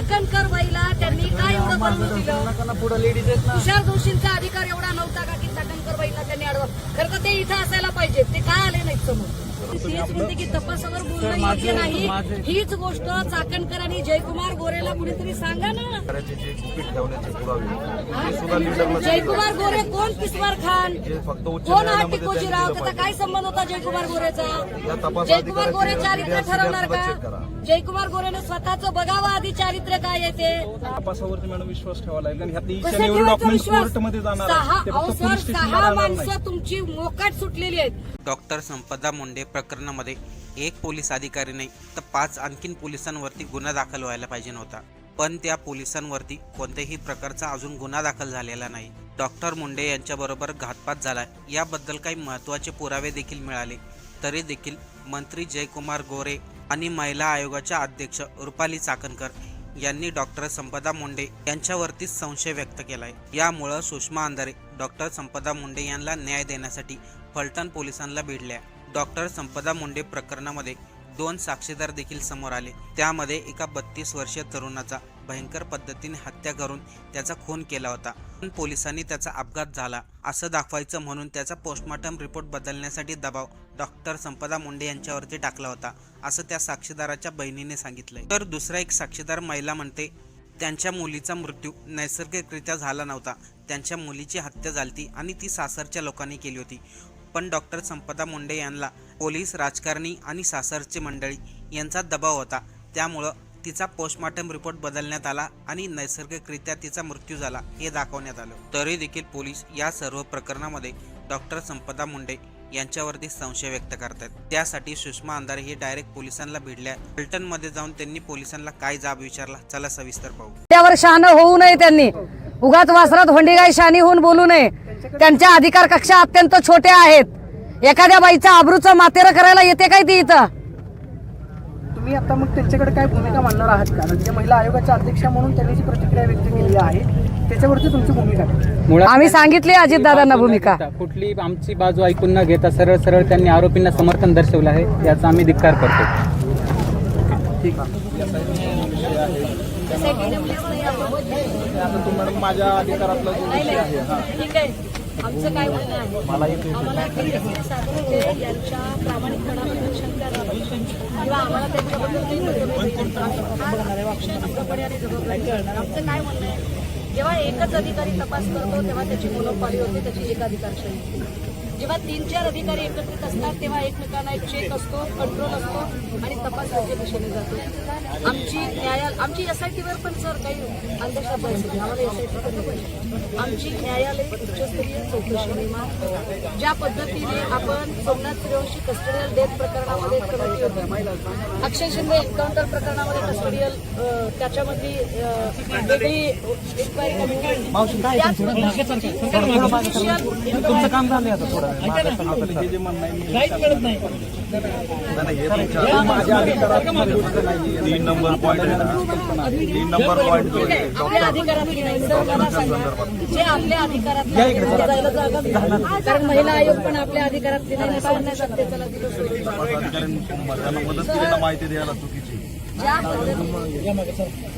चाकणकर बाईला त्यांनी काय एवढं बनवून दिलं? तुषार जोशींचा अधिकार एवढा नव्हता का की चाकणकर बाईला त्यांनी अडवा खरं तर ते इथं असायला पाहिजे ते का आले नाहीत समोर? तेच म्हणते की तपासावर बोलणं योग्य नाही. हीच गोष्ट चाकणकर आणि जयकुमार गोरेला कुणीतरी सांगा ना. करायचे जे गुपित ठेवण्याचे पुरावे ते सुद्धा लिडरला जयकुमार गोरे कोण? किस्वार खान. जे फक्त उच्च कोण हा त्याचा काय संबंध होता जयकुमार गोरेचा? तपास जयकुमार गोरे चारित्र्य DRC ठरवणार का. जयकुमार गोरेने स्वतःच बघावं आधी चारित्र्य काय आहे ते. तपासावरती मॅडम विश्वास ठेवा लागेल डॉक्युमेंट कोर्टमध्ये जाणार सहा माणसं तुमची मोकाट सुटलेली आहेत. डॉक्टर संपदा मुंडे प्रकरणामध्ये एक पोलीस अधिकारी नाही तर पाच आणखीन पोलिसांवरती गुन्हा दाखल व्हायला पाहिजे नव्हता. पण त्या पोलिसांवरती कोणत्याही प्रकारचा अजून गुन्हा दाखल झालेला नाही. डॉक्टर मुंडे यांच्याबरोबर घातपात झाला. याबद्दल काही महत्त्वाचे पुरावे देखील मिळाले. तरी देखील मंत्री जयकुमार गोरे आणि महिला आयोगाच्या अध्यक्ष रुपाली चाकणकर यांनी डॉक्टर संपदा मुंडे यांच्यावरतीच संशय व्यक्त केलाय. यामुळं सुषमा अंधारे डॉक्टर संपदा मुंडे यांना न्याय देण्यासाठी फलटण पोलिसांना भिडल्या. डॉक्टर संपदा मुंडे प्रकरणामध्ये दोन साक्षीदार देखील समोर आले. त्यामध्ये एका बत्तीस वर्षीय तरुणाचा भयंकर पद्धतीने हत्या करून त्याचा खून केला होता. पण पोलिसांनी त्याचा अपघात झाला. असं दाखवायचं म्हणून त्याचा पोस्टमॉर्टम रिपोर्ट बदलण्यासाठी दबाव डॉक्टर संपदा मुंडे यांच्यावरती टाकला होता असं त्या साक्षीदाराच्या बहिणीने सांगितलंय. तर दुसरा एक साक्षीदार महिला म्हणते त्यांच्या मुलीचा मृत्यू नैसर्गिकरित्या झाला नव्हता. त्यांच्या मुलीची हत्या झाली आणि ती सासरच्या लोकांनी केली होती. पण डॉक्टर संपदा मुंडे यांना पोलीस राजकारणी आणि सासरची मंडळी यांचा दबाव होता. त्यामुळं तिचा पोस्टमॉर्टम रिपोर्ट बदलण्यात आला आणि नैसर्गिकरित्या तिचा मृत्यू झाला हे दाखवण्यात आलं. तरी देखील पोलीस या सर्व प्रकरणामध्ये डॉक्टर संपदा मुंडे यांच्यावरती संशय व्यक्त करतात त्यासाठी सुषमा अंधारे हे डायरेक्ट पोलिसांना भिडल्या फलटणमध्ये जाऊन त्यांनी पोलिसांना काय जाब विचारला? चला सविस्तर पाहू. त्यावर शहाणं होऊ नये त्यांनी. उगाच वासरात होंडीगाय शानी होऊन बोलू नये. त्यांच्या अधिकार कक्षा अत्यंत छोट्या आहेत. एखाद्या बाईचा आबरूचं मातेरं करायला येते काय ती इथं? तुम्ही आता मग त्यांच्याकडे काय भूमिका मांडणार आहात का? म्हणजे महिला आयोगाच्या अध्यक्षा म्हणून त्यांनी जी प्रतिक्रिया व्यक्त केली आहे त्याच्यावरती तुमची भूमिका काय? आम्ही सांगितली अजितदादांना भूमिका. कुठली आमची बाजू ऐकून न घेता सरळ सरळ त्यांनी आरोपींना समर्थन दर्शवलं आहे याचा आम्ही धिक्कार करतो. ठीक आहे. आता तो माझ्या अधिकारातला जो विषय आहे हा ठीक आहे आमचं काय म्हणणं आहे आम्हाला सातपुते यांच्या प्रामाणिकपणाबद्दल शंका करावं किंवा आम्हाला त्यांच्याबद्दल काही मतभेद आणि जबाबदारीने आमचं काय म्हणणं आहे जेव्हा एकच अधिकारी तपास करतो तेव्हा त्याची मोनोपॉली होते त्याची एकाधिकारशाही होते. जेव्हा तीन चार अधिकारी एकत्रित असतात तेव्हा एकमेकांना एक चेक असतो कंट्रोल असतो आणि तपास योग्य दिशेने जातो. आमची न्यायालय आमची एस आय टीवर पण सर काही अंधश्रद्धा आहे. आम्हाला एस आय टी करली पाहिजे आमची न्यायालय उच्चस्तरीय चौकशी नेमा ज्या पद्धतीने आपण सोमनाथ सूर्यवंशी कस्टडियल डेथ प्रकरणामध्ये कमिटी होती. अक्षय शिंदे एन्काउंटर प्रकरणामध्ये कस्टडियल त्याच्यामधली वेगळी इन्क्वायरी कमिटी तुमचं? काम आता थोडं. हे जे म्हणणं आहे अधिकारात तीन नंबर पॉईंट आहे ना तीन नंबर पॉईंट जो आहे आपल्या जे आपल्या जायला जागा कारण महिला आयोग पण आपल्या अधिकारात नाही बाहेर सत्तेचा दिलं सोडून. तपास अधिकाऱ्यांनी त्यांना मदत केली ना माहिती द्यायला चुकीची ज्या पद्धतीने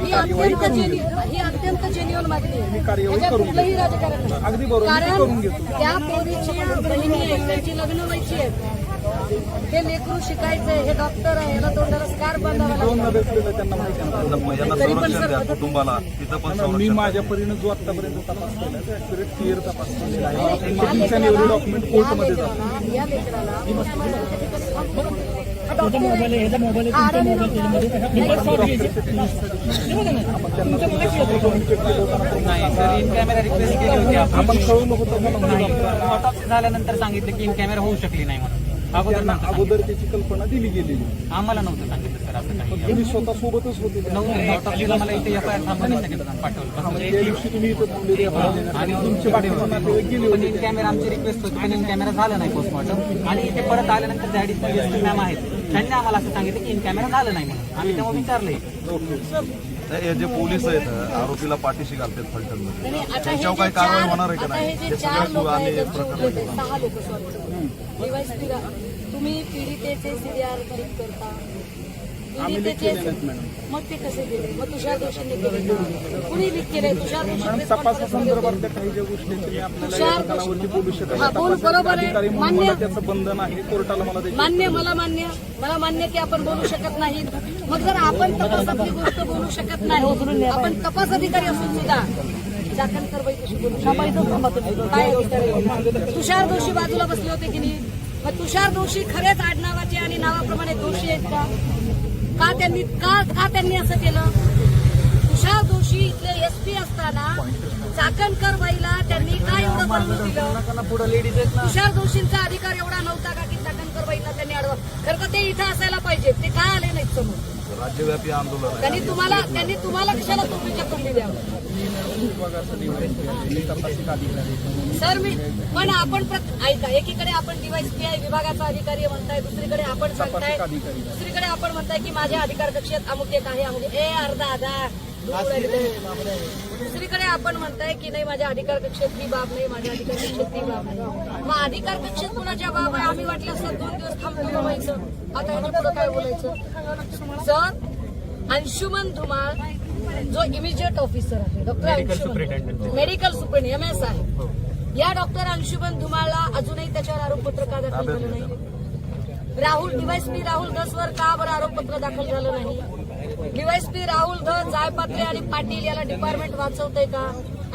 ही अत्यंत genuine- ही अत्यंत मागणी आहे. याच्यात कुठलंही राजकारण नाही. अगदी बरोबर, मी कारण करून घेतो. त्या पोरीची बहिणी आहे त्यांची लग्न व्हायची आहेत हे लेकरू शिकायचंय हे डॉक्टर आहे याला तोंडाला स्कार बांधावा कुटुंबाला. तिथं पण मी माझ्या परीने जो आतापर्यंत तपास केला तो ऍक्युरेट क्लिअर तपास केलेला आहे. डॉक्युमेंट कोर्टमध्ये जातात या लेकराला कॅमेरा रिक्वेस्ट केली होती आपण होतं ऑटोप्सी झाल्यानंतर सांगितलं की इन कॅमेरा होऊ शकली नाही म्हणून. अगोदर अगोदर त्याची कल्पना दिली गेलेली. सांगितलं. आम्हाला नव्हतं सांगितलं सर असं काही. तुम्ही स्वतः सोबतच होते नव्हतं ऑटोप्सीला मला इथे एफ आय आर थांबवण्यासाठी पाठवलं. त्या दिवशी तुम्ही इथं थांबलेले आहात. आणि तुमचे गेले पण इन कॅमेरा आमची रिक्वेस्ट होती पण इन कॅमेरा झाला नाही पोस्टमॉर्टम आणि इथे परत आल्यानंतर त्या मॅम आहेत. त्यांनी आम्हाला असं सांगितलं की इन कॅमेरा झालं नाही म्हणून. आम्ही तेव्हा विचारले. हे जे पोलीस आहेत आरोपीला पाठीशी घालतात आता हे त्यांच्यावर काही कारवाई चार- होणार आहे का नाही? हे हे सगळ्या प्रकरण जे सहा लोक सॉरी मग ते कसे गेले? मग तुषार दोषींनी केले का? कुणी लीक केले तुषार दोषी तपासासंदर्भातल्या काही ज्या गोष्टी आहेत, तुम्ही आपल्याला तुषार या ठिकाणावरती बोलू शकत हा, बोल, बरोबर आहे. अधिकारी म्हणून मान्य. मला त्याचं बंधन आहे. कोर्टाला मला त्याची मान्य मला मान्य. मला मान्य की आपण बोलू शकत नाही. मग जर आपण तपासातली गोष्ट बोलू शकत नाही आपण तपास अधिकारी असून सुद्धा चाकण कारवाई कशी बोलू शकतो? काय अधिकारी तुषार दोषी बाजूला बसले होते की नाही? मग तुषार दोषी खरेच आडनावाचे आणि नावाप्रमाणे दोषी आहेत का? का त्यांनी का का त्यांनी असं केलं? तुषार दोषी इथले एसपी असताना चाकणकर बाईला त्यांनी काय एवढं बनवून दिलं? तुषार दोषींचा अधिकार एवढा नव्हता का की चाकणकर बाईला त्यांनी अडवा खरं तर ते इथं असायला पाहिजे ते काय आले नाहीत समोर? राज्यव्यापी आंदोलन आहे. त्यांनी तुम्हाला त्यांनी तुम्हाला कशाला द्यावं? सर मी पण आपण प्रत- ऐका एकीकडे आपण डिवाइस पी आय विभागाचा अधिकारी म्हणताय दुसरीकडे आपण सांगताय दुसरीकडे आपण म्हणताय की माझ्या अधिकार कक्षेत अमुक एक आहे अमुक ए अर्धा आधा दुसरीकडे आपण म्हणताय की नाही माझ्या अधिकार कक्षेत ही बाब नाही माझ्या अधिकार कक्षेत ती बाब नाही. मग अधिकार कक्षेत कुणाच्या बाब आहे? आम्ही वाटलं सर दोन दिवस थांबतो बोलायचं आता याच्यापुढे काय बोलायचं? सर अंशुमन धुमाळ जो इमिजिएट ऑफिसर आहे doctor Anshuman medical superintendent M S आहे. या डॉक्टर अंशुमन धुमाळला अजूनही त्याच्यावर आरोपपत्र का दाखल झालं नाही? राहुल डीवायसपी राहुल धसवर का बरं आरोपपत्र दाखल झालं नाही? डीवायसपी राहुल धन जायपात्रे आणि पाटील याला डिपार्टमेंट वाचवतंय का?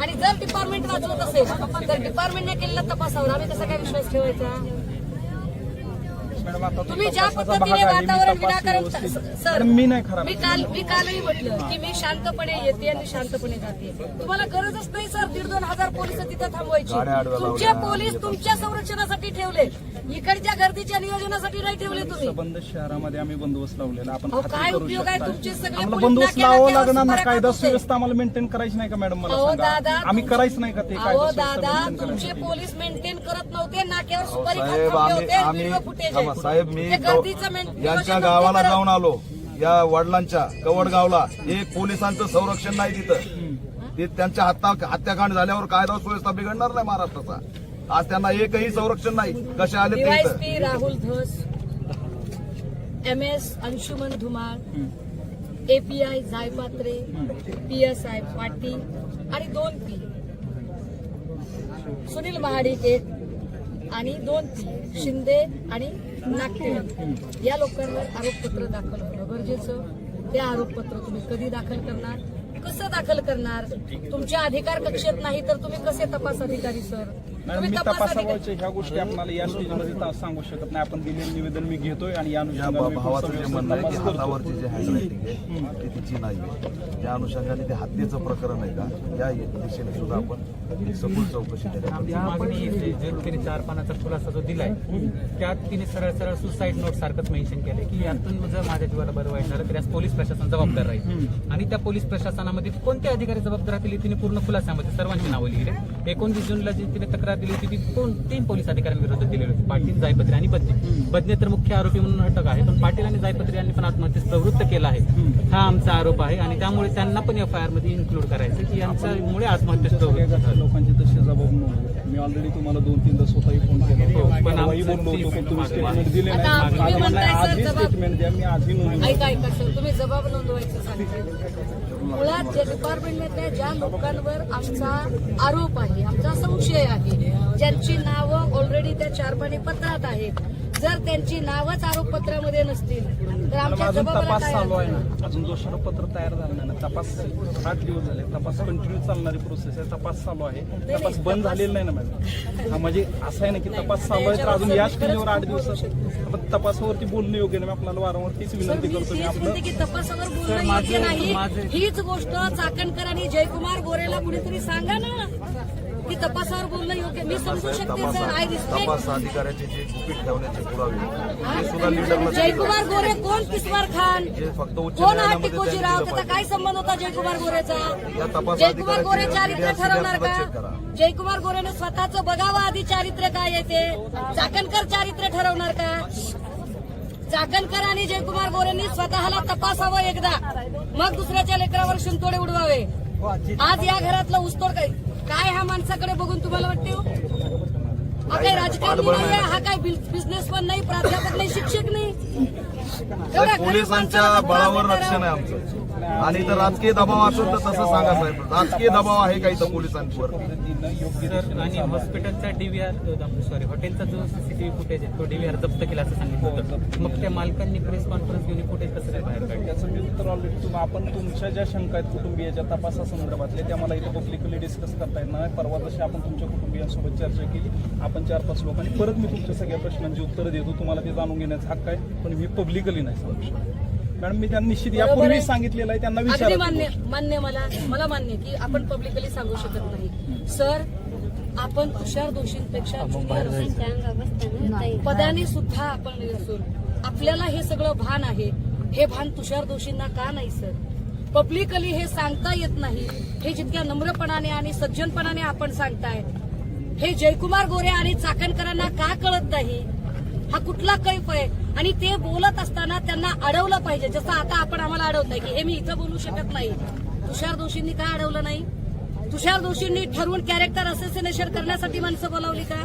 आणि जर डिपार्टमेंट वाचवत असेल तर डिपार्टमेंटने केलेल्या तपासावर आम्ही कसा काय विश्वास ठेवायचा? मॅडम आता तुम्ही ज्या पद्धतीने वातावरण विनाकारण सर मी नाही खराब मी काल मी कालही म्हटलं की मी शांतपणे येते आणि शांतपणे जाते. तुम्हाला गरजच नाही सर दीड दोन हजार पोलीस तिथे थांबवायची. तुमचे पोलीस तुमच्या संरक्षणासाठी ठेवले. इकडच्या गर्दीच्या नियोजनासाठी नाही ठेवले तुम्ही. बंद शहरामध्ये आम्ही बंदोबस्त लावलेला आपण काय करू उपयोग आहे. तुमचे सगळे बंदोबस्त लावावं लागणार ना कायदा. सुव्यवस्था आम्हाला मेंटेन करायची नाही का मॅडम मला दादा आम्ही करायचं नाही का ते दादा तुमचे? पोलीस मेंटेन करत नव्हते. नाक्यावर सुपारी खात होते आम्ही व्हिडिओ फुटेज साहेब मी मेन- यांच्या नियोजन गावाला. जाऊन आलो. या वडिलांच्या कवडगावला. एक पोलिसांचं संरक्षण नाही तिथं. ते त्यांच्या हत्या हत्याकांड झाल्यावर कायदा सुव्यवस्था बिघडणार नाही महाराष्ट्राचा. आज त्यांना एकही संरक्षण नाही. कसे आले ते Rahul Dhas M S Anshuman Dhumal API Jaypatre PSI Patil आणि दोन पी. सुनील महाडिक एक आणि दोन पी. शिंदे आणि नागटे या लोकांवर आरोपपत्र दाखल होणं गरजेचं. ते आरोपपत्र तुम्ही कधी दाखल करणार? कसं दाखल करणार? तुमच्या अधिकार कक्षेत नाही तर तुम्ही कसे तपास अधिकारी सर? तुम्ही मी तपास ह्या गोष्टी आपल्याला या स्टेजमध्ये सांगू शकत नाही. आपण दिलेलं निवेदन मी घेतोय आणि या या अनुषंगाने जी हँडरायटिंग आहे ती तिची नाही त्या अनुषंगाने ते हत्येचं प्रकरण आहे का? या दिशेने सुद्धा आपण सखोल चौकशी केली. त्या मागणी जे जे तिने चार पानाचा खुलासा जो दिलाय त्यात तिने सरळ सरळ सुसाईड नोट सारखंच मेन्शन केलंय की यातून जर माझ्या जीवाला बरं वाईट झालं तर यास पोलीस प्रशासन जबाबदार राहील. आणि त्या पोलीस प्रशासनामध्ये कोणते अधिकारी जबाबदार राहतील तिने पूर्ण खुलासामध्ये सर्वांची नावं लिहिली एकोणतीस जूनला जी तिने तक्रार दिली होती ती कोण तीन पोलीस अधिकाऱ्यांविरोधात दिलेली होती पाटील जायपत्री आणि बदने. बदने तर मुख्य आरोपी म्हणून अटक आहे पण पाटील आणि जायपत्री यांनी पण आत्महत्येस प्रवृत्त केला आहे. हा आमचा आरोप आहे आणि त्यामुळे त्यांना पण एफ आय आरमध्ये इन्क्लूड करायचं की यांच्यामुळे आत्महत्येस प्रवृत्त लोकांचे तसे जबाब नव्हते. मी ऑलरेडी तुम्हाला दोन तीनदा स्वतःही फोन केला हो, पण परवाही आमचं बोललो होतो पण तुम्ही ते- स्टेटमेंट दिले आता नाही तुम्ही माझं म्हणणं आजही जबाब- स्टेटमेंट द्या मी आजही नोंदवलं ऐका ऐका सर तुम्ही जबाब नोंदवायचं सांगितलं मुळात जे डिपार्टमेंटमधल्या ज्या लोकांवर आमचा आरोप आहे आमचा संशय आहे ज्यांची नावं ऑलरेडी त्या चारपाणी पत्रात आहेत. जर त्यांची नावच आरोपपत्रामध्ये नसतील आमच्या अजून तपास चालू आहे? ना. अजून दोषारोपत्र तयार झालं नाही ना तपास आठ दिवस झाले. तपास कंटिन्यू चालणारी प्रोसेस आहे. तपास चालू आहे. तपास बंद झालेला नाही ना मॅडम हा म्हणजे असं आहे ना की तपास चालू आहे तर अजून या स्टेजवर आठ दिवसात आपण तपासावरती बोलणं योग्य नाही. मी आपल्याला वारंवार तीच सर, विनंती करतो मी आपलं की तपासावर बोलणं माझं- योग्य नाही. हीच गोष्ट चाकणकर आणि जयकुमार गोरेला कुणीतरी सांगा ना. की तपासावर बोलणं योग्य मी समजू शकते सर आय तपास रिस्पेक्ट अधिकाऱ्याचे जे गुपित ठेवण्याचे पुरावे ते सुद्धा लीडरला जयकुमार गोरे कोण? किस्मार खान. जे फक्त उच्च कोण हा न्यायालयामध्ये टिकोजी त्यांनी राव दिलं त्याचा. काय संबंध होता जयकुमार गोरेचा? तपास जयकुमार गोरे चारित्र्य मीडिया ठरवणार चेक का? करा. जयकुमार गोरेने स्वतःच बघावं आधी चारित्र्य काय येते चाकणकर चारित्र्य ठरवणार का? चाकणकर आणि जयकुमार गोरेंनी स्वतःला तपासावं एकदा. मग दुसऱ्याच्या लेकरावर शिंतोडे उडवावे. आज या घरातलं उस्तोड काय? काय ह्या माणसाकडे बघून तुम्हाला वाटते हो? हा काही राजकारणी नाही आहे, हा काही बिझनेस पण नाही प्राध्यापक नाही शिक्षक नाही एवढ्या गरीब पोलिसांच्या माणसाला बळावर आहे करावं. आमचं आणि इथं राजकीय दबाव असेल तर तसं सांगा साहेब. राजकीय दबाव आहे का इथं पोलिसांवर? आणि हॉस्पिटलचा डीव्हीआर सॉरी हॉटेलचा जो सीसीटीव्ही फुटेज आहे तो डीव्हीआर जप्त केला असं सांगितलं होतं. मग त्या मालकांनी प्रेस कॉन्फरन्स घेऊन फुटेज कसं काय बाहेर काढलं? त्याचं मी उत्तर ऑलरेडी तुम्ही आपण तुमच्या ज्या शंका आहेत कुटुंबियाच्या तपासासंदर्भातले त्या मला इथं पब्लिकली डिस्कस करता येणार नाही. परवा जशी आपण तुमच्या कुटुंबियांसोबत चर्चा केली आपण चार पाच लोकांनी परत मी तुमच्या सगळ्या प्रश्नांची उत्तरं देतो. तुम्हाला ते जाणून घेण्याचा हक्क आहे पण मी पब्लिकली नाही सांगू शकत. मॅडम मी त्यांना निश्चित यापूर्वी. सांगितलेलं आहे त्यांना अगदी विचारा मान्य मान्य मला मला मान्य की आपण पब्लिकली सांगू शकत नाही. सर आपण तुषार दोषींपेक्षा junior पदाने सुद्धा आपण असून आपल्याला हे सगळं भान आहे. हे भान तुषार दोषींना का नाही सर? पब्लिकली हे सांगता येत नाही. हे जितक्या नम्रपणाने आणि सज्जनपणाने आपण सांगताय हे जयकुमार गोरे आणि चाकणकरांना का कळत नाही? हा कुठला कैफ आहे? आणि ते बोलत असताना त्यांना अडवलं पाहिजे. जसं आता आपण आम्हाला अडवताय की हे मी इथं बोलू शकत नाही. तुषार दोषींनी का अडवलं नाही? तुषार दोषींनी ठरवून कॅरेक्टर असोसिएशन करण्यासाठी माणसं बोलावली का?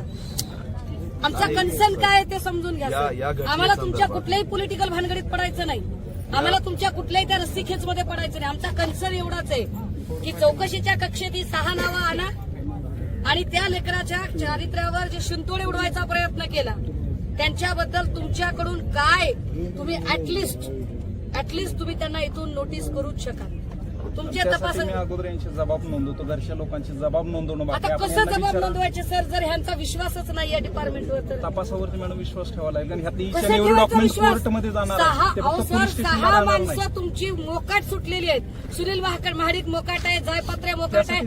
आमचा कन्सर्न काय आहे ते समजून घ्या आम्हाला तुमच्या कुठल्याही पॉलिटिकल भानगडीत पडायचं नाही. आम्हाला तुमच्या कुठल्याही त्या रस्सीखेचमध्ये पडायचं नाही. आमचा कन्सर्न एवढाच आहे की चौकशीच्या कक्षेत ही सहा नावं आणा आणि त्या लेकराच्या चारित्र्यावर जे शिंतोडे उडवायचा प्रयत्न केला त्यांच्याबद्दल तुमच्याकडून काय तुम्ही ऍटलिस्ट ऍटलिस्ट तुम्ही त्यांना इथून नोटीस करूच शकाल. तुमच्या तपास अगोदर यांचे जबाब नोंदवतो घरच्या लोकांचे जबाब नोंदवणं आता कसं जबाब. नोंदवायचे सर जर ह्यांचा विश्वासच नाही या डिपार्टमेंटवर तर. तपासावरती मॅडम विश्वास ठेवावा लागेल जाणार सर सहा माणसं तुमची मोकाट सुटलेली आहेत. सुनील महाकड महाडिक मोकाट आहे जयपत्रे मोकाट आहे.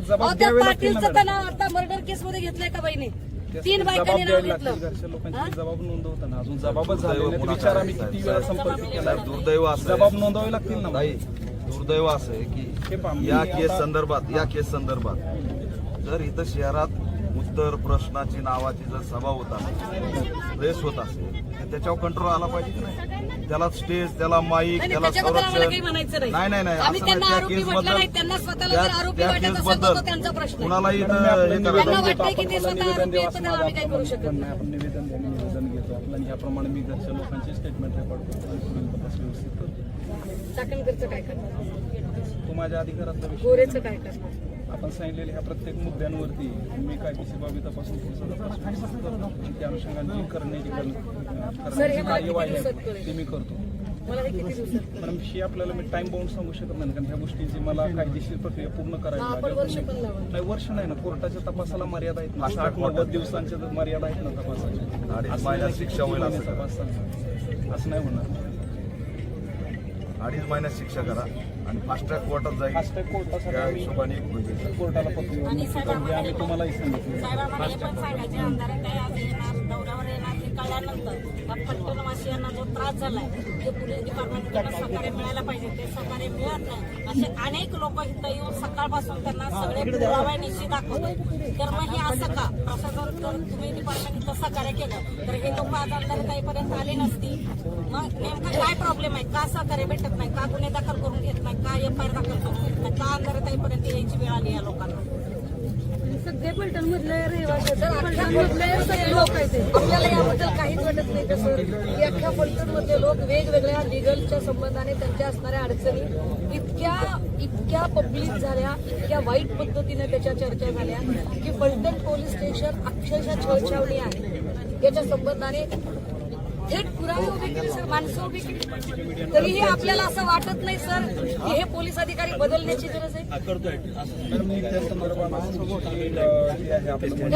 पाटीलचं. नाव आता मर्डर केस मध्ये घेतलंय का बाईने तीन जबाब बायकांनी नाव द्यावे लागतील घेतलं हा? जबाब नोंदवताना. अजून जबाबच झाले दुर्दैव नाही. विचार आम्ही किती वेळा संपर्क केला? साहेब, दुर्दैव असं आहे. जबाब नोंदवावे लागतील ना नाही. दुर्दैव असं आहे हे की पहा, मी या आता- केस संदर्भात या केस संदर्भात जर इथं शहरात उत्तर प्रश्नाची नावाची जर सभा होत असेल प्रेस होत असेल त्याच्यावर कंट्रोल आला पाहिजे की नाही? त्याला स्टेज त्याला माईक त्याला संरक्षण म्हणायचं नाही. नाही नाही असं. त्या आरोपी केस म्हटलं बद्दल नाही, त्यांना स्वतःला त्या- जर आरोपी त्या वाटत केस असेल तर बद्दल तो त्यांचा प्रश्न आहे. कुणाला मॅडम, मी इथं आपलं हे करायला आपण निवेदन घेतो. आपलं आणि ह्याप्रमाणे मी घरच्या लोकांचे स्टेटमेंट रेकॉर्ड करतो आणि पुढील तपास व्यवस्थित करतो. चाकणकरचं काय करणार? तो माझ्या अधिकारातला विषय गोरेचं काय करणार? आपण सांगितलेल्या ह्या प्रत्येक मुद्द्यांवरती मी कायदेशीर बाबी तपासून त्या अनुषंगाने जी करण्याची करण्याची कार्यवाही आहे? ते मी करतो. मला हे किती दिवसात मॅडम ही आपल्याला मी टाइम बाउंड सांगू शकत नाही कारण ह्या गोष्टींची मला कायदेशीर प्रक्रिया पूर्ण करावी आपण वर्ष लागेल. पण लावा. नाही वर्ष नाही ना कोर्टाच्या तपासाला मर्यादा आहेत ना. आठ नव्वद दिवसांच्या मर्यादा आहेत ना तपासाच्या. शिक्षा होईल तपास. असं नाही होणार. अडीच महिन्यात शिक्षा करा. आणि फास्ट ट्रॅक कोर्टात जाईल. आम्ही हिशोबाने कोर्टाला पत्र आम्ही तुम्हालाही त्यानंतर साहेब आम्हाला या पट्टणवासियांना जो त्रास झालाय ते पोलीस डिपार्टमेंटकडनं सहकार्य मिळायला पाहिजे ते सहकार्य मिळत नाही. असे अनेक लोक इथं येऊन सकाळपासून त्यांना सगळे पुरावा निश्चित दाखवतात. तर मग हे असं का? प्रशासन जर तुम्ही डिपार्टमेंट इथं सहकार्य केलं तर हे लोक आज काहीपर्यंत आले नसती मग नेमकं काय प्रॉब्लेम आहे? का सहकार्य भेटत नाही? का गुन्हे दाखल करून घेत नाही? का एफ आय आर दाखल करून घेत नाही? का अंधारताईपर्यंत यायची वेळ आली या लोकांना? ते पलटण मधले रहिवासी पलटण मधले सगळे लोक आहेत आपल्याला याबद्दल काहीच वाटत नाही तसं. की अख्ख्या पलटण मधले लोक वेगवेगळ्या लिगलच्या संबंधाने त्यांच्या असणाऱ्या अडचणी इतक्या इतक्या पब्लिक झाल्या इतक्या वाईट पद्धतीने त्याच्या चर्चा झाल्या की पलटण पोलीस स्टेशन अक्षरशः छळछावणी आहे. याच्या संबंधाने थेट पुरावे उभे केले सर माणसं उभी केली. तरीही आपल्याला असं वाटत नाही सर की हे पोलीस अधिकारी बदलण्याची गरज आहे?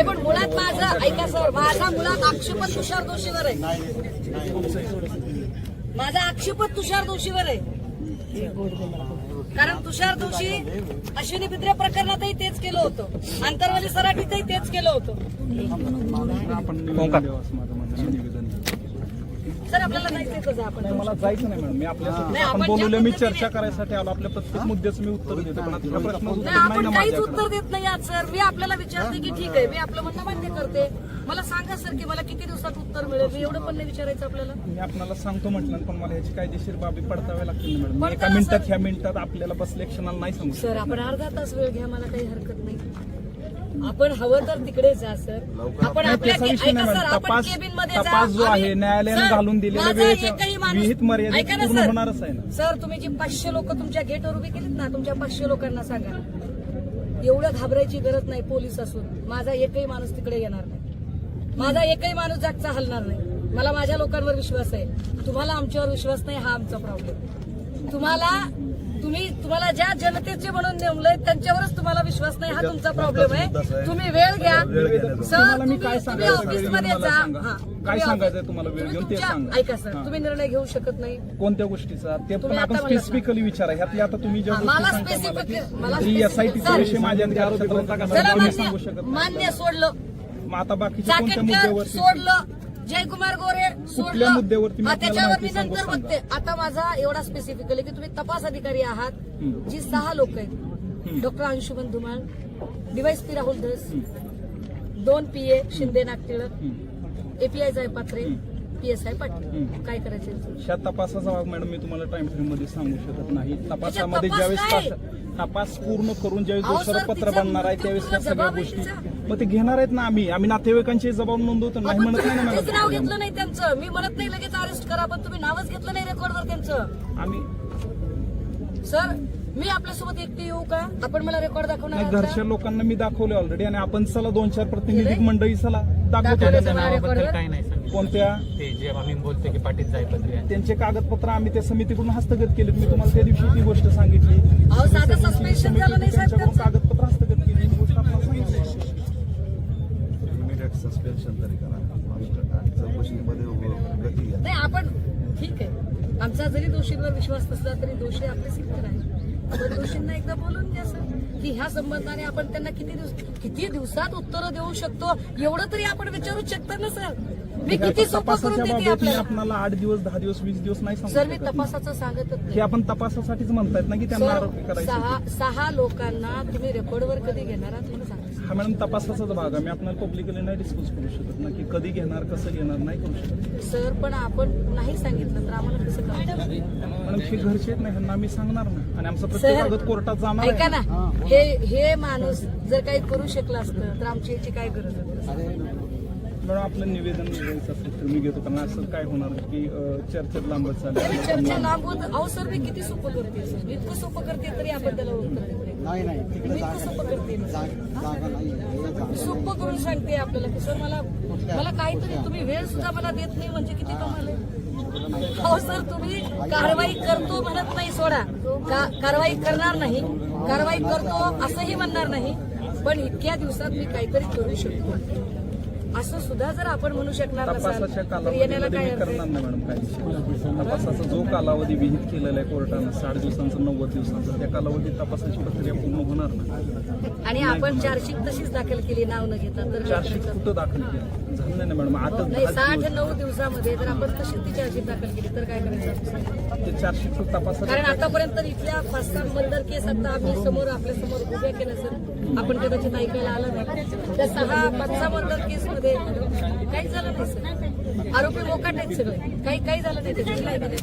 पण मुळात माझं ऐका सर माझा मुळात आक्षेप तुषार दोषीवर आहे. माझा आक्षेपच तुषार दोषीवर आहे. कारण तुषार दोषी अश्विनी बिद्रे प्रकरणातही तेच केलं होतं. आंतरवाली सराठीतही तेच केलं होतं आपण निवेदन द्यावं असं माझं म्हणणं आहे, निवेदन सर आपल्याला जायचंय कसं आपण नाही, मला जायचं नाही मॅडम मी आपल्यासाठी नाही, आपण आपण बोलवलं मी चर्चा करायसाठी आलो. आपल्या प्रत्येक मुद्द्याचं मी उत्तर देतो. पण आता ह्या प्रश्नाचं उत्तर नाही नाही आपण माझ्याकडे. उत्तर देत नाही आज सर. मी आपल्याला विचारते की ठीक आहे. मी आपलं म्हणणं मान्य करते. मला सांगा सर की मला किती दिवसात उत्तर मिळेल? मी एवढं पण नाही विचारायचं आपल्याला. मी आपल्याला सांगतो म्हटलं पण मला ह्याची कायदेशीर बाबी पडताव्या लागतील ना मॅडम. मी एका मिनिटात ह्या मिनिटात आपल्याला बसले क्षणाला नाही सांगू सर आपण अर्धा तास वेळ घ्या मला काही हरकत नाही. आपण हवं तर तिकडे जा सर. आपण आपल्या तपास- केबिनमध्ये जा. तपास जो आहे, न्यायालयाने सर, घालून वेळेच्या विहित ना, पूर्ण. होणारच आहे ना. सर तुम्ही जी पाचशे लोक तुमच्या गेटवर उभी केलीत ना तुमच्या पाचशे लोकांना सांगा. एवढं घाबरायची गरज नाही पोलीस असून माझा एकही माणूस तिकडे येणार नाही. माझा एकही माणूस जागचा हलणार नाही. मला माझ्या लोकांवर विश्वास आहे. तुम्हाला आमच्यावर विश्वास नाही हा आमचा प्रॉब्लेम तुम्हाला तुम्ही तुम्हाला ज्या जनतेचे म्हणून नेमलंय त्यांच्यावरच तुम्हाला विश्वास नाही. हा तुमचा प्रॉब्लेम आहे. तुम्ही वेळ घ्या. सर तुम्ही सांगायचं? ऑफिसमध्ये जा. सांगा. हा काय ऑफिस- तुम्हाला? वेळ घेऊन ते सांगा. ऐका सर. तुम्ही निर्णय घेऊ शकत नाही. कोणत्या गोष्टीचा? ते पण तुम्ही आपण. स्पेसिफिकली विचारा. ह्यातली आता तुम्ही ज्या हा, गोष्टी मला सांगता मला specific- मला की एसआयटीचा विषय माझ्या सांगू मान्य शकत नाही. मान्य सोडलं. मग आता बाकीच्या कोणत्या चाकणकर मुद्द्यावरती? सोडलं. जयकुमार गोरे सोडलं. मुद्द्यावरती मी आपल्याला त्याच्यावर मी माहिती सांगू नंतर. बघते. आता माझा एवढा स्पेसिफिकली की तुम्ही तपास अधिकारी आहात. जी सहा लोक आहेत. डॉक्टर अंशुमन धुमाळ डीवायसपी राहुल धस दोन P A Shinde Nagtilak API Jaypatre P S I Patil. काय करायचं यांचं? ह्या तपासाचा भाग मॅडम मी तुम्हाला टाइम फ्रेममध्ये सांगू शकत नाही तपासामध्ये तपास ज्यावेळेस? तास- तपास पूर्ण करून ज्यावेळेस अहो, दोषारोप सर, पत्र तिचा बनणार आहे त्यावेळेस पूर्ण सगळ्या गोष्टी. मग ते घेणार आहेत ना आम्ही आम्ही नातेवाईकांचे जबाब नोंदवतो नाही आपण म्हणत नाही ना तेच नाव मॅडम घेतलं नाही त्यांचं मी म्हणत नाही लगेच अरेस्ट करा पण तुम्ही नावच घेतलं नाही रेकॉर्डवर त्यांचं आम्ही सर मी आपल्यासोबत एकटी येऊ का आपण मला रेकॉर्ड दाखवणार नाही आहात घरच्या? लोकांना मी दाखवले ऑलरेडी आणि आपण चला दोन चार प्रतिनिधिक केलंय? मंडळी चला दाखवतो. नाही सांगितलं. कोणत्या? ते जे आम्ही बोलतो की पाटील जायपत्री आहे त्यांचे कागदपत्र आम्ही त्या समितीकडून हस्तगत केलेत. मी तुम्हाला त्या दिवशी ती गोष्ट सांगितली. अहो साधं सस्पेन्शन झालं नाही साहेब त्यांच्याकडून त्यांचं. कागदपत्र हस्तगत केली. ही गोष्ट आपल्याला सांगितली. इमिडिएट सस्पेन्शन तरी करा. चौकशीमध्ये गती घ्या नाही आपण ठीक आहे. आमचा जरी दोषींवर विश्वास नसला तरी दोषी आपले सिद्ध आहे आपण दोषींना एकदा बोलून द्या सर. की ह्या संबंधाने आपण त्यांना किती दिवस किती दिवसात उत्तरं देऊ शकतो? एवढं तरी आपण विचारू शकतो ना सर? मी किती सोपं करून तपासाच्या देते बाबतीत मी आपल्याला? आपल्याला आठ दिवस दहा दिवस वीस दिवस नाही सांगू सर मी शकत. तपासाचं सांगतच हे नाही आपण तपासासाठीच म्हणतायत ना की त्यांना आरोपी सर करायचं सहा सहा लोकांना तुम्ही रेकॉर्डवर कधी घेणार आहात मला सांगा हा मॅडम तपासाचाच भाग आहे. मी आपल्याला पब्लिकली नाही डिस्कस करू शकत ना की कधी घेणार कसं घेणार नाही करू शकत. सर पण आपण नाही सांगितलं तर आम्हाला कसं कळणार मॅडम हे घरचे आहेत ना ह्यांना आम्ही सांगणार ना आणि आमचं प्रत्येक सर, कागद कोर्टात जाणार ऐका आहे ना. हे हे माणूस जर काही करू शकला असतं तर आमची याची काय गरज होती? मॅडम आपलं निवेदन द्यायचं असेल तर मी घेतो. कारण असं काय होणार की चर्चेत लांबत चालेल चर्चा लांबून अहो सर मी किती सोपं करते सर? इतकं सोपं करते तरी आपण त्याला नाही. नाही. तिकडे इतकं सोपं करते सोपं करून सांगते आपल्याला की सर मला मला काहीतरी तुम्ही वेळ सुद्धा मला देत नाही म्हणजे किती कमाल हो सर तुम्ही कारवाई करतो म्हणत नाही सोडा. का- कारवाई करणार नाही. कारवाई करतो असंही म्हणणार नाही. पण इतक्या दिवसात मी काहीतरी करू शकतो. असं सुद्धा जर आपण म्हणू शकणार नसाल तपासाच्या तर येण्याला काय? करणार नाही मॅडम काय तपासाचा जो कालावधी विहित केलेला आहे कोर्टानं साठ दिवसांचा नव्वद दिवसांचा त्या कालावधीत तपासाची प्रक्रिया पूर्ण होणार ना आणि आपण चार्जशीट तशीच दाखल केली नाव न घेता तर करायचं? कुठं दाखल केलं नाही ना मॅडम आता नाही साठ नऊ दिवसामध्ये जर आपण तशीच ती चार्जशीट दाखल केली तर काय करायचं ते चारशे तपासाच्या कारण आतापर्यंत इथल्या पाच सात बंदर केस आता आम्ही समोर आपल्यासमोर उभ्या केल्या सर. आपण कदाचित ऐकायला आलं नाही. त्या सहा पाच सहा बंदर केस मध्ये काही झालं नाही सर. आरोपी मोकाट आहेत सगळे. काही काही झालं नाही त्याची. लाई मध्ये.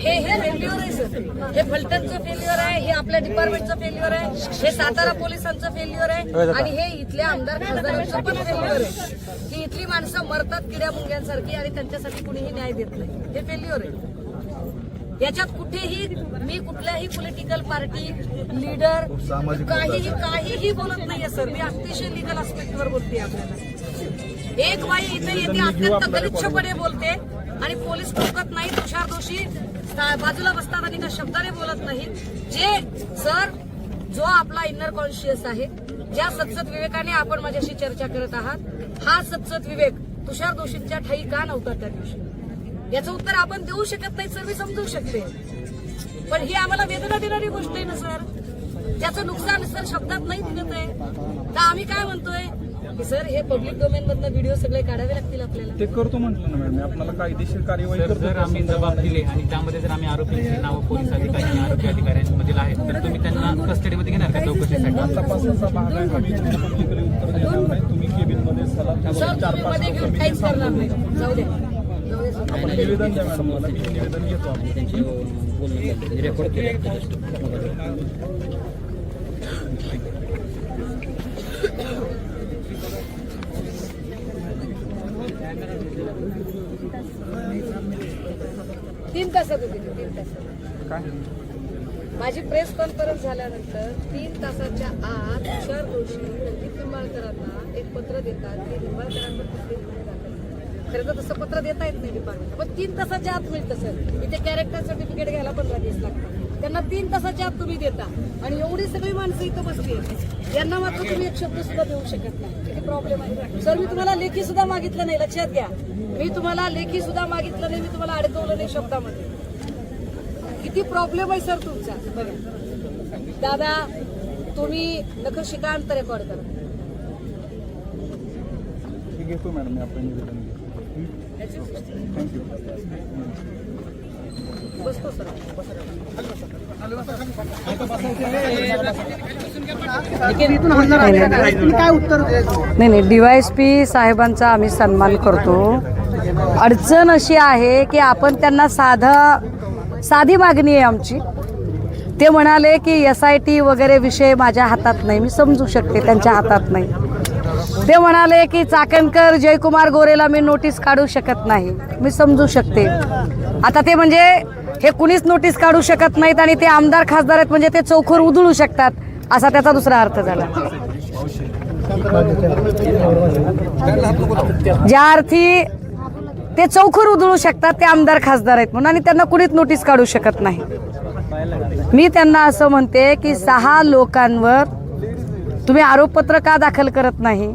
हे हे फेल्युअर आहे सर हे फलटणचं फेल्युअर आहे हे आपल्या डिपार्टमेंटचं फेल्युअर आहे हे सातारा पोलिसांचं फेल्युअर आहे आणि हे इथल्या आमदार खासदारांचं पण फेल्युअर आहे. की इथली माणसं मरतात किड्या मुंग्यांसारखी आणि त्यांच्यासाठी कुणीही न्याय देत नाही. हे फेल्युअर आहे. याच्यात कुठेही मी कुठल्याही पॉलिटिकल पार्टी लीडर काहीही काहीही बोलत नाहीये सर मी अतिशय लिगल वर बोलते आपल्याला. एक बाई इथे येते अत्यंत गलिच्छपणे बोलते आणि पोलीस रोकत नाही तुषार दोषी बाजूला बसतात आणि का शब्दाने बोलत नाहीत. जे सर जो आपला इनर कॉन्शियस आहे ज्या सतसत विवेकाने आपण माझ्याशी चर्चा करत आहात हा सतसत विवेक तुषार दोषींच्या ठाई का नव्हता त्या दिवशी? याचं उत्तर आपण देऊ शकत नाही सर मी समजू शकते. पण ही आम्हाला वेदना देणारी गोष्ट आहे ना सर? त्याचं नुकसान सर शब्दात नाही दिलं आहे तर आम्ही काय म्हणतोय? सर हे पब्लिक डोमेन मधनं व्हिडिओ सगळे काढावे लागतील आपल्याला? ते करतो म्हटलं ना मॅडम मी आपल्याला कायदेशीर कार्यवाही करतो जर आम्ही जबाब दिले आणि त्यामध्ये जर आम्ही आरोपींची नावं पोलीस अधिकारी आणि आरोपी अधिकाऱ्यांमधील आहेत तर तुम्ही त्यांना कस्टडीमध्ये घेणार का? चौकशीसाठी? तपासाचा भाग आहे. आम्ही पब्लिकली उत्तर देणार नाही. तुम्ही केबिनमध्ये चला. सर त्यावर चार तुम्ही पाच मध्ये घेऊन काहीच करणार नाही. जाऊ द्या. जाऊ द्या सर. आपण निवेदन द्या मॅडम मला. मी निवेदन घेतो आपण तीन तासात होती ती, तीन तासात. माझी प्रेस कॉन्फरन्स झाल्यानंतर तीन तासाच्या आत तुषार दोषी रणजित निंबाळकरांना एक पत्र देतात. दाखल झाले. खरं तर तसं पत्र देता येत नाही डिपार्टमेंट पण तीन तासाच्या आत मिळतं सर. इथे कॅरेक्टर सर्टिफिकेट घ्यायला पंधरा दिवस लागतात. त्यांना तीन तासाच्या आत तुम्ही देता. आणि एवढी सगळी माणसं इथं बसली आहेत. यांना मात्र तुम्ही एक शब्द सुद्धा देऊ शकत नाही. किती प्रॉब्लेम आहे. सर मी तुम्हाला लेखी सुद्धा मागितलं नाही. लक्षात घ्या. मी तुम्हाला लेखी सुद्धा मागितलं नाही. मी तुम्हाला अडकवलं नाही शब्दामध्ये. किती प्रॉब्लेम आहे सर तुमचा. बघा दादा तुम्ही नखशिकांत रेकॉर्ड करा. घेतो मॅडम मी आपलं निवेदन घेतो. थँक्यू बसतो सर नाही नाही डी वाय एस पी साहेबांचा आम्ही सन्मान करतो. अडचण अशी आहे की आपण त्यांना साधा साधी मागणी आहे आमची. ते म्हणाले की एस आय टी वगैरे विषय माझ्या हातात नाही मी समजू शकते त्यांच्या हातात नाही. ते म्हणाले की चाकणकर जयकुमार गोरेला मी नोटीस काढू शकत नाही मी समजू शकते. आता ते म्हणजे हे कुणीच नोटीस काढू शकत नाहीत आणि ते आमदार खासदार आहेत म्हणजे ते चौखर उधळू शकतात असा त्याचा दुसरा अर्थ झाला. ज्या अर्थी ते चौखर उधळू शकतात ते आमदार खासदार आहेत म्हणून आणि त्यांना कुणीच नोटीस काढू शकत नाही. मी त्यांना असं म्हणते की सहा लोकांवर तुम्ही आरोपपत्र का दाखल करत नाही?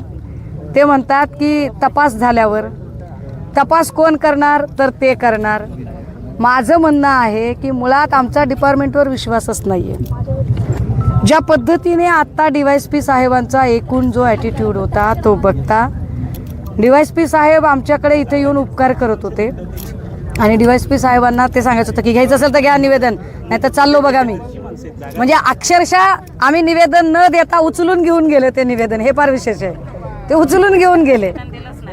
ते म्हणतात की तपास झाल्यावर. तपास कोण करणार? तर ते करणार. माझं म्हणणं आहे की मुळात आमचा डिपार्टमेंटवर विश्वासच नाही आहे ज्या पद्धतीने आत्ता डिवायस पी साहेबांचा एकूण जो ॲटिट्यूड होता तो बघता डिवायस पी साहेब आमच्याकडे इथे येऊन उपकार करत होते. आणि डीवायस पी साहेबांना ते सांगायचं होतं की घ्यायचं असेल तर घ्या निवेदन नाही तर चाललो बघा मी. म्हणजे अक्षरशः आम्ही निवेदन न देता उचलून घेऊन गेले ते निवेदन हे फार विशेष आहे. ते उचलून घेऊन गेले.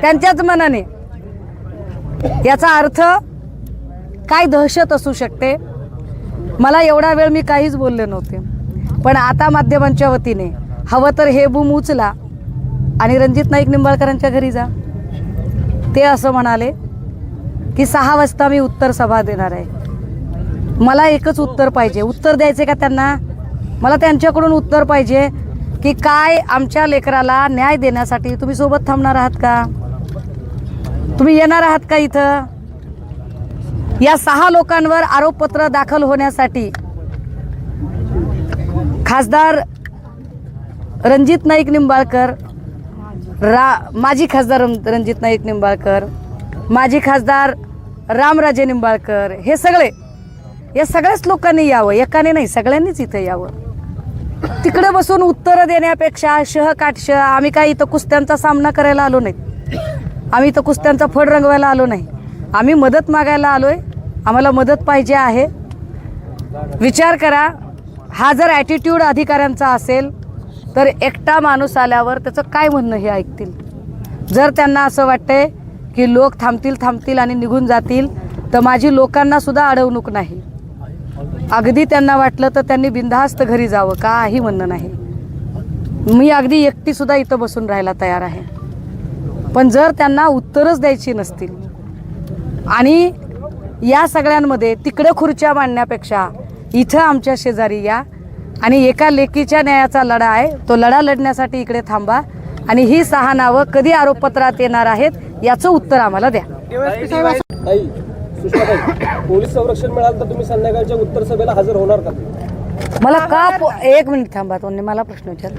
त्यांच्याच मनाने. याचा अर्थ काय दहशत असू शकते? मला एवढा वेळ मी काहीच बोलले नव्हते. पण आता माध्यमांच्या वतीने हवं तर हे बूम उचला आणि रणजित नाईक निंबाळकरांच्या घरी जा. ते असं म्हणाले की सहा वाजता मी उत्तर सभा देणार आहे. मला एकच उत्तर पाहिजे. उत्तर द्यायचे का त्यांना? मला त्यांच्याकडून उत्तर पाहिजे की काय आमच्या लेकराला न्याय देण्यासाठी तुम्ही सोबत थांबणार आहात का? तुम्ही येणार आहात का इथं? या सहा लोकांवर आरोपपत्र दाखल होण्यासाठी खासदार रणजित नाईक निंबाळकर रा माजी खासदार रणजित नाईक निंबाळकर माजी खासदार रामराजे निंबाळकर हे सगळे या सगळ्याच लोकांनी यावं एकाने नाही सगळ्यांनीच इथं यावं. तिकडे बसून उत्तरं देण्यापेक्षा शह काटश आम्ही काय इथं कुस्त्यांचा सामना करायला आलो नाही आम्ही इथं कुस्त्यांचा फड रंगवायला आलो नाही. आम्ही मदत मागायला आलोय. आम्हाला मदत पाहिजे आहे. विचार करा हा जर ॲटिट्यूड अधिकाऱ्यांचा असेल तर एकटा माणूस आल्यावर त्याचं काय म्हणणं हे ऐकतील? जर त्यांना असं वाटतंय की लोक थांबतील थांबतील आणि निघून जातील तर माझी लोकांनासुद्धा अडवणूक नाही. अगदी त्यांना वाटलं तर त्यांनी बिनधास्त घरी जावं काही म्हणणं नाही. मी अगदी एकटीसुद्धा इथं बसून राहायला तयार आहे. पण जर त्यांना उत्तरच द्यायची नसतील आणि या सगळ्यांमध्ये तिकडे खुर्च्या मांडण्यापेक्षा इथं आमच्या शेजारी या. आणि एका लेकीच्या न्यायाचा लढा आहे. तो लढा लढण्यासाठी इकडे थांबा. आणि ही सहा नावं कधी आरोपपत्रात येणार आहेत याचं उत्तर आम्हाला द्या. पोलीस संरक्षण मिळालं तर तुम्ही संध्याकाळच्या उत्तर सभेला हजर होणार का? मला का एक मिनिट थांबा तुम्ही मला प्रश्न विचार.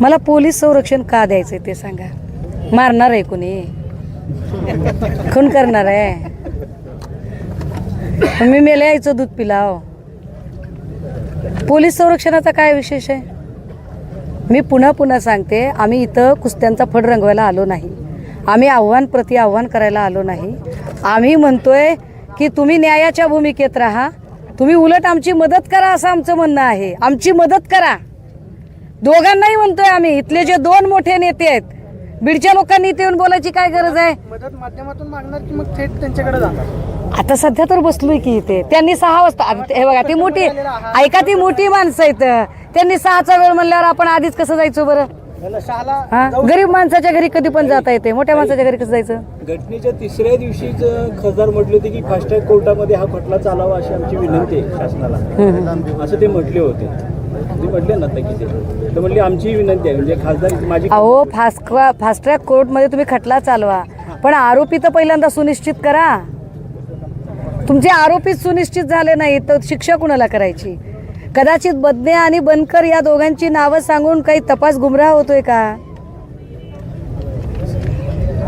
मला पोलीस संरक्षण का द्यायचंय ते सांगा. मारणार आहे कोणी? खून करणार आहे. मी मेले यायचं दूध पिलाव. पोलीस संरक्षणाचा काय विशेष आहे? मी पुन्हा पुन्हा सांगते आम्ही इथं कुस्त्यांचा फड रंगवायला आलो नाही. आम्ही आव्हान प्रति आव्हान करायला आलो नाही. आम्ही म्हणतोय की तुम्ही न्यायाच्या भूमिकेत राहा. तुम्ही उलट आमची मदत करा असं आमचं म्हणणं आहे. आमची मदत करा. दोघांनाही म्हणतोय आम्ही इथले जे दोन मोठे नेते आहेत बीडच्या लोकांनी इथे येऊन बोलायची काय गरज आहे? मदत माध्यमातून मागणार की मग थेट त्यांच्याकडे जाणार? आता सध्या तर बसलोय की इथे. त्यांनी सहा वाजता हे बघा ती मोठी ऐका ती मोठी माणसं आहेत. त्यांनी सहाचा वेळ म्हणल्यावर आपण आधीच कसं जायचो बरं? हा? गरीब माणसाच्या घरी कधी पण जाता येते. मोठ्या माणसाच्या घरी कसं जायचं? घटनेच्या तिसऱ्या दिवशीच खासदार म्हटले होते की फास्टॅग कोर्टामध्ये हा खटला चालावा अशी आमची विनंती आहे शासनाला. असं ते म्हटले होते. म्हटले ना तर म्हटले आमची विनंती आहे. म्हणजे खासदार माझी अहो फास्ट फास्ट ट्रॅक कोर्टमध्ये तुम्ही खटला चालवा. पण आरोपी तर पहिल्यांदा सुनिश्चित करा. तुमचे आरोपीच सुनिश्चित झाले नाही तर शिक्षा कुणाला करायची? कदाचित बदने आणि बनकर या दोघांची नावं सांगून काही तपास गुमराह होतोय का?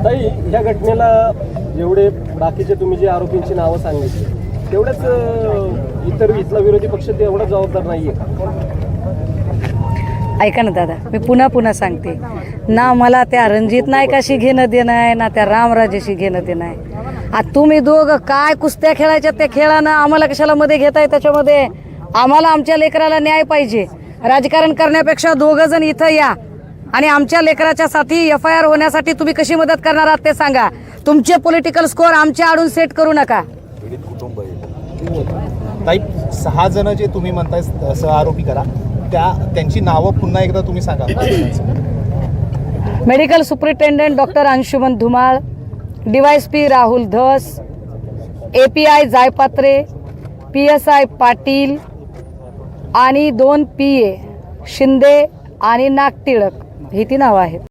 ताई ह्या घटनेला जेवढे बाकीचे तुम्ही जे आरोपींची नावं सांगितली तेवढंच इतर इथला विरोधी पक्ष तेवढा जबाबदार नाहीये. ऐका ना दादा मी पुन्हा पुन्हा सांगते. ना मला त्या रणजित नायकाशी घेणं देणं आहे ना त्या रामराजेशी घेणं देणं आहे. आता तुम्ही दोघं काय कुस्त्या खेळायच्या त्या खेळा ना आम्हाला कशाला मध्ये घेताय त्याच्यामध्ये? आम्हाला आमच्या लेकराला न्याय पाहिजे. राजकारण करण्यापेक्षा दोघं जण इथं या. आणि आमच्या लेकराच्या साठी एफ आय आर होण्यासाठी तुम्ही कशी मदत करणार आहात ते सांगा. तुमचे पॉलिटिकल स्कोअर आमच्या आडून सेट करू नका. ताई सहा जण जे तुम्ही म्हणताय सह आरोपी करा. त्या त्यांची नावं पुन्हा एकदा तुम्ही सांगा. Medical superintendent doctor Anshuman Dhumal DYSP Rahul Dhas A P I Jaypatre P S I Patil आणि दोन पी ए शिंदे आणि नागटिळक ही ती नावं आहेत.